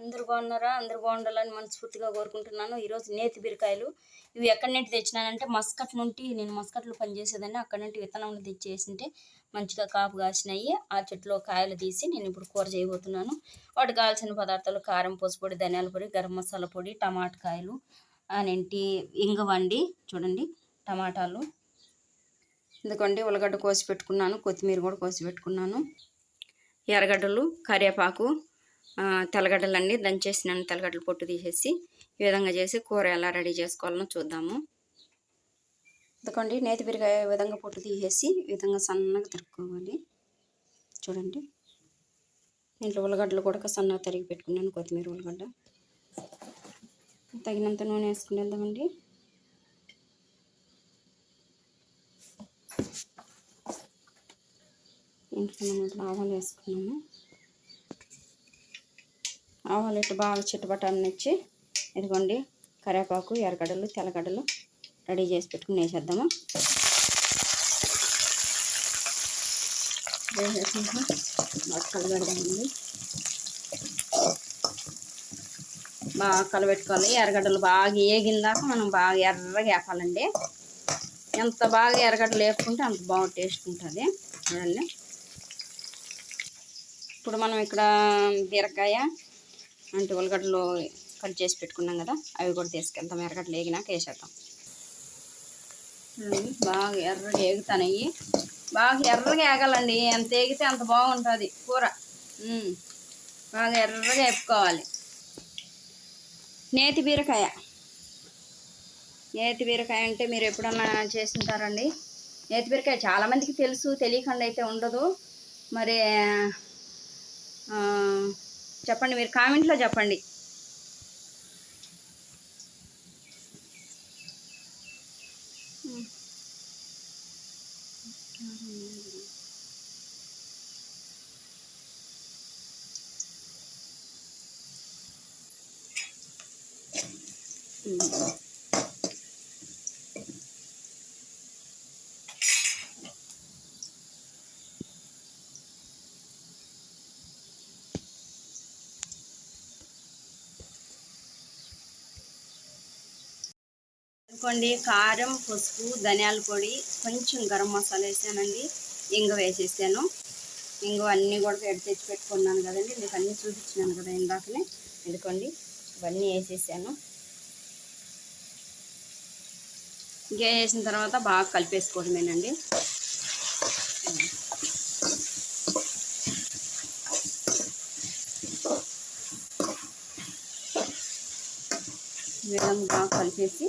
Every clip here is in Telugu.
అందరు బాగున్నారా? అందరు బాగుండాలని మనస్ఫూర్తిగా కోరుకుంటున్నాను. ఈరోజు నేతి బీరకాయలు. ఇవి ఎక్కడి నుండి తెచ్చినానంటే మస్కట్ నుండి నేను మస్కట్లో పనిచేసేదాన్ని. అక్కడి నుండి విత్తనం తెచ్చేసింటే మంచిగా కాపు కాసినాయి. ఆ చెట్లో కాయలు తీసి నేను ఇప్పుడు కూర చేయబోతున్నాను. వాటికి కావాల్సిన పదార్థాలు కారం పొడి ధనియాల పొడి గరం మసాలా పొడి టమాటా కాయలు అనేంటి ఇంగవండి చూడండి టమాటాలు. ఎందుకంటే ఉల్లగడ్డ కోసి పెట్టుకున్నాను. కొత్తిమీర కూడా కోసి పెట్టుకున్నాను. ఎర్రగడ్డలు కరివేపాకు ఆ, దంచేసి దంచేసినాను తెల్లగడ్డలు పొట్టు తీసేసి ఈ విధంగా చేసి కూర ఎలా రెడీ చేసుకోవాలో చూద్దాము. ఎందుకండి నేతి బిరకాయ ఈ విధంగా పొట్టు తీసేసి ఈ విధంగా సన్నగా తరుక్కోవాలి. చూడండి దీంట్లో ఉల్లగడ్డలు కూడా సన్నగా తరిగి పెట్టుకున్నాను కొత్తిమీర ఉల్లగడ్డ. తగినంత నూనె వేసుకుని వెళ్దామండి. ఇంట్లో మనం ఆవాలు వేసుకున్నాము. ఆవాలు ఇట్టు బాగా చిట్టుబట్టనిచ్చి ఇదిగోండి కరివేపాకు ఎర్రగడ్డలు తెల్లగడ్డలు రెడీ చేసి పెట్టుకుని వేసేద్దాము. వేసేసాక బాగా కలబెడదామండి. బాగా కలబెట్టుకోవాలి. ఎర్రగడ్డలు బాగా ఏగిందాక మనం బాగా ఎర్రగా వేపాలండి. ఎంత బాగా ఎర్రగడ్డలు వేపుకుంటే అంత బాగా టేస్ట్ ఉంటుంది. చూడండి. ఇప్పుడు మనం ఇక్కడ బీరకాయ అంటే ఉల్లగడ్డలు కట్ చేసి పెట్టుకున్నాం కదా అవి కూడా తీసుకెళ్తాం. ఎర్రగడ్డలు వేగినాక వేసేద్దాం. బాగా ఎర్రగా ఏగుతానయ్యి. బాగా ఎర్రగా ఏగాలండి. ఎంత ఏగితే అంత బాగుంటుంది కూర. బాగా ఎర్రగా వేపుకోవాలి. నేతి బీరకాయ. నేతి బీరకాయ అంటే మీరు ఎప్పుడన్నా చేసింటారండి? నేతి బీరకాయ చాలామందికి తెలుసు తెలియకుండా అయితే ఉండదు. మరి చెప్పండి మీరు కామెంట్లో చెప్పండి. అనుకోండి కారం పసుపు ధనియాల పొడి కొంచెం గరం మసాలా వేసానండి. ఇంగ వేసేసాను. ఇంగ అన్నీ కూడా ఎడ తెచ్చి పెట్టుకున్నాను కదండి. మీకు అన్నీ చూపించినాను కదా ఇందాకనే. ఎందుకోండి ఇవన్నీ వేసేసాను. ఇంకా వేసిన తర్వాత బాగా కలిపేసుకోవడమేనండి. ఈ విధంగా బాగా కలిపేసి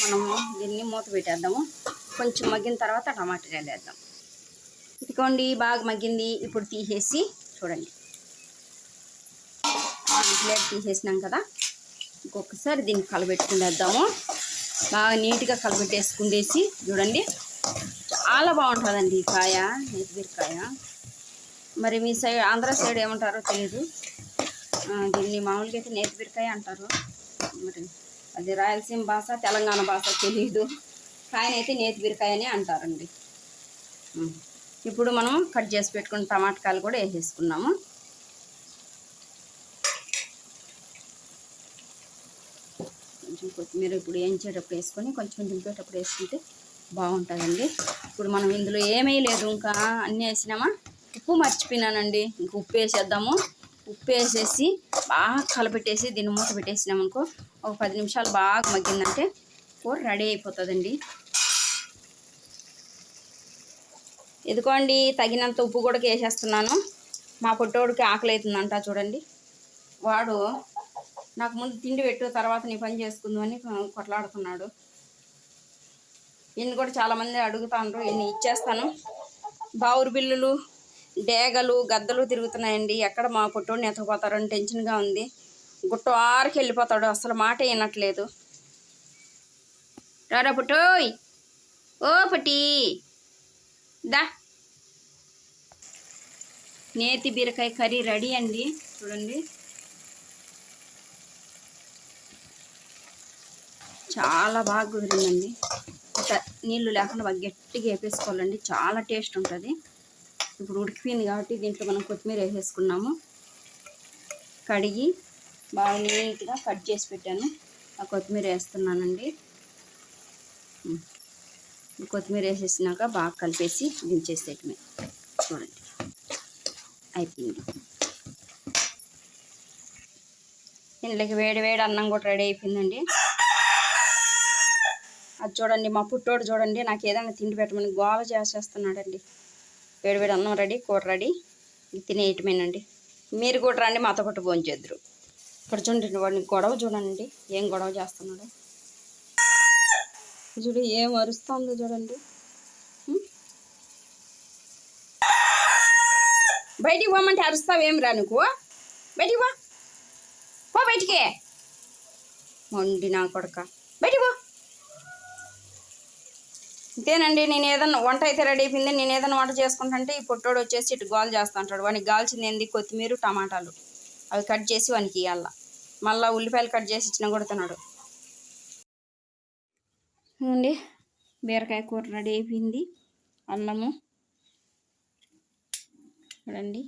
మనము దీన్ని మూత పెట్టేద్దాము. కొంచెం మగ్గిన తర్వాత టమాటాలు వేద్దాం ఇదిగోండి బాగా మగ్గింది. ఇప్పుడు తీసేసి చూడండి. ప్లేట్ తీసేసినాం కదా. ఇంకొకసారి దీన్ని కలబెట్టుకునేద్దాము. బాగా నీట్గా కలబెట్టేసుకుండేసి చూడండి. చాలా బాగుంటుందండి ఈ కాయ నేతి బీరకాయ మరి మీ సైడ్ ఆంధ్ర సైడ్ ఏమంటారో తెలియదు దీన్ని మామూలుగా అయితే నేతి అంటారు. మరి అది రాయలసీమ భాష తెలంగాణ భాష తెలియదు కాయన అయితే నేతి బీరకాయ అని అంటారండి ఇప్పుడు మనం కట్ చేసి పెట్టుకున్న టమాటకాయలు కూడా వేసేసుకున్నాము. కొంచెం కొత్తిమీర ఇప్పుడు వేయించేటప్పుడు వేసుకొని కొంచెం దింపేటప్పుడు వేసుకుంటే బాగుంటుందండి. ఇప్పుడు మనం ఇందులో ఏమీ లేదు ఇంకా అన్నీ వేసినామా? ఉప్పు మర్చిపోయినానండి. ఇంక ఉప్పు వేసేద్దాము. ఉప్పు వేసేసి బాగా కలపెట్టేసి దీన్ని మూత పెట్టేసినాం అనుకో ఒక పది నిమిషాలు బాగా మగ్గిందంటే కూర రెడీ అయిపోతుందండి. ఇదిగోండి తగినంత ఉప్పు కూడా వేసేస్తున్నాను మా పొట్టోడికి ఆకలి అవుతుందంట చూడండి. వాడు నాకు ముందు తిండి పెట్టు తర్వాత నీ పని చేసుకుందాం అని కొట్లాడుతున్నాడు. ఈయన కూడా చాలామంది అడుగుతాను ఈయన ఇచ్చేస్తాను. బావురు బిల్లులు డేగలు గద్దలు తిరుగుతున్నాయండి. ఎక్కడ మా పుట్టోడిని ఎత్తకపోతారని టెన్షన్గా ఉంది. గుట్ట ఆరికి వెళ్ళిపోతాడు. అసలు మాట వినట్లేదు. రారా పుట్టోయ్. ఓ పుట్టి. దా. నేతి బీరకాయ కర్రీ రెడీ అండి. చూడండి. చాలా బాగా కుదిరిందండి. నీళ్ళు లేకుండా బాగా గట్టిగా వేపేసుకోవాలండి. చాలా టేస్ట్ ఉంటుంది. ఇప్పుడు ఉడికిపోయింది కాబట్టి దీంట్లో మనం కొత్తిమీర వేసేసుకున్నాము. కడిగి బాగా నీట్గా కట్ చేసి పెట్టాను. ఆ కొత్తిమీర వేస్తున్నానండి. కొత్తిమీర వేసేసినాక బాగా కలిపేసి దించేసేయటమే. చూడండి. అయిపోయింది. ఇంట్లోకి వేడి వేడి అన్నం కూడా రెడీ అయిపోయిందండి. అది చూడండి మా పుట్టోడు చూడండి నాకు ఏదైనా తిండి పెట్టమని గోల చేసేస్తున్నాడండి. వేడి వేడి అన్నం రెడీ కూర రెడీ. తినేయటమేనండి. మీరు కూడా రండి మాతో పాటు భోంచేద్దరు. ఇక్కడ చూడండి వాడిని గొడవ చూడండి ఏం గొడవ చేస్తున్నాడు. చూడు ఏం అరుస్తుందో చూడండి. బయటికి పోమంటే అరుస్తావేం రా నువ్వు? బయటికి పో. పో బయటికి. మొండి నా కొడక. బయటికి పో. ఇంతేనండి నేను ఏదన్నా వంట అయితే రెడీ అయిపోయింది నేను ఏదైనా వంట చేసుకుంటుంటే ఈ పొట్టోడు వచ్చేసి ఇటు గాలు చేస్తూ ఉంటాడు వానికి గాల్చింది ఏంది? కొత్తిమీర టమాటాలు. అవి కట్ చేసి వానికి ఇవ్వాలా మళ్ళీ ఉల్లిపాయలు కట్ చేసి ఇచ్చిన కొడుతున్నాడు. చూడండి బీరకాయ కూర రెడీ అయిపోయింది. అన్నము చూడండి.